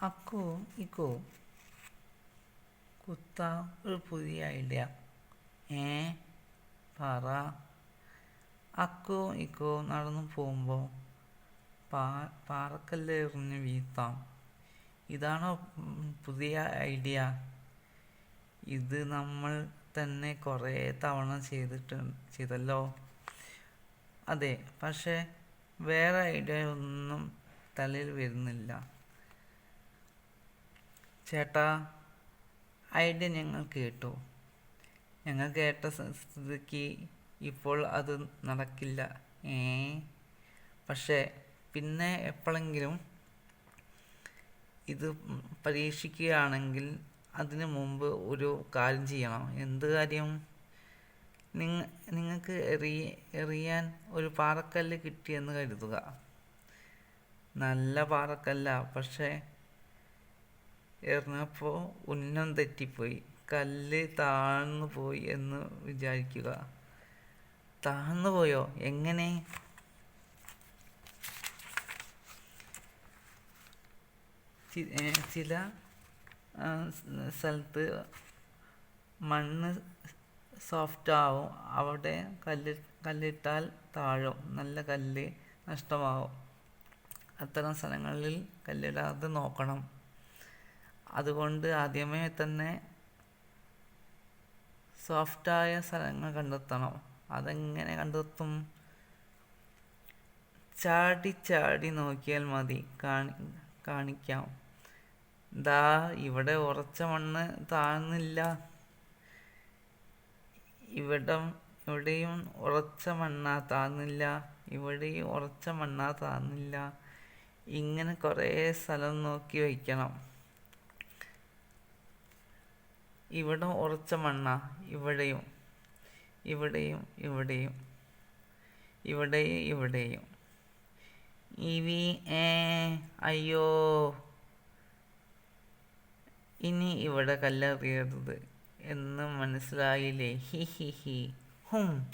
അക്കു ഇക്കുവും കുത്ത ഒരു പുതിയ ഐഡിയ. ഏ പറ. അക്കുവും ഇക്കുവും നടന്നു പോകുമ്പോൾ പാ പാറക്കല്ല് എറിഞ്ഞ് വീഴ്ത്താം. ഇതാണോ പുതിയ ഐഡിയ? ഇത് നമ്മൾ തന്നെ കുറേ തവണ ചെയ്തിട്ട് ചെയ്തല്ലോ? അതെ പക്ഷേ വേറെ ഐഡിയ ഒന്നും തലയിൽ വരുന്നില്ല. ചേട്ടാ ഐഡിയ ഞങ്ങൾ കേട്ടു. ഞങ്ങൾ കേട്ട സ്ഥിതിക്ക് ഇപ്പോൾ അത് നടക്കില്ല. ഏ? പക്ഷേ പിന്നെ എപ്പോഴെങ്കിലും ഇത് പരീക്ഷിക്കുകയാണെങ്കിൽ അതിനു മുമ്പ് ഒരു കാര്യം ചെയ്യണം. എന്ത് കാര്യം? നിങ്ങ നിങ്ങൾക്ക് എറി എറിയാൻ ഒരു പാറക്കല്ല് കിട്ടിയെന്ന് കരുതുക. നല്ല പാറക്കല്ല പക്ഷേ എറിഞ്ഞപ്പോൾ ഉന്നം തെറ്റിപ്പോയി. കല്ല് താഴ്ന്നു പോയി എന്ന് വിചാരിക്കുക. താഴ്ന്നു പോയോ? എങ്ങനെ? ചില സ്ഥലത്ത് മണ്ണ് സോഫ്റ്റ് ആവും. അവിടെ കല്ല് കല്ലിട്ടാൽ താഴും. നല്ല കല്ല് നഷ്ടമാവും. അത്തരം സ്ഥലങ്ങളിൽ കല്ലിടാതെ നോക്കണം. അതുകൊണ്ട് ആദ്യമേ തന്നെ സോഫ്റ്റായ സ്ഥലങ്ങൾ കണ്ടെത്തണം. അതെങ്ങനെ കണ്ടെത്തും? ചാടി ചാടി നോക്കിയാൽ മതി. കാണി കാണിക്കാം. ദാ ഇവിടെ ഉറച്ച മണ്ണ് താഴ്ന്നില്ല. ഇവിടം ഇവിടെയും ഉറച്ച മണ്ണാ താഴ്ന്നില്ല. ഇവിടെയും ഉറച്ച മണ്ണാ താഴ്ന്നില്ല. ഇങ്ങനെ കുറേ സ്ഥലം നോക്കി വയ്ക്കണം. ഇവിടെ ഉറച്ച മണ്ണാ ഇവിടെയും. ഇവിടെയും ഇവിടെയും. ഇവിടെയും ഇവിടെയും. ഇവി ഏ അയ്യോ. ഇനി ഇവിടെ കല്ലെറിയരുത് എന്ന് മനസ്സിലായില്ലേ? ഹി ഹി ഹി. ഹും.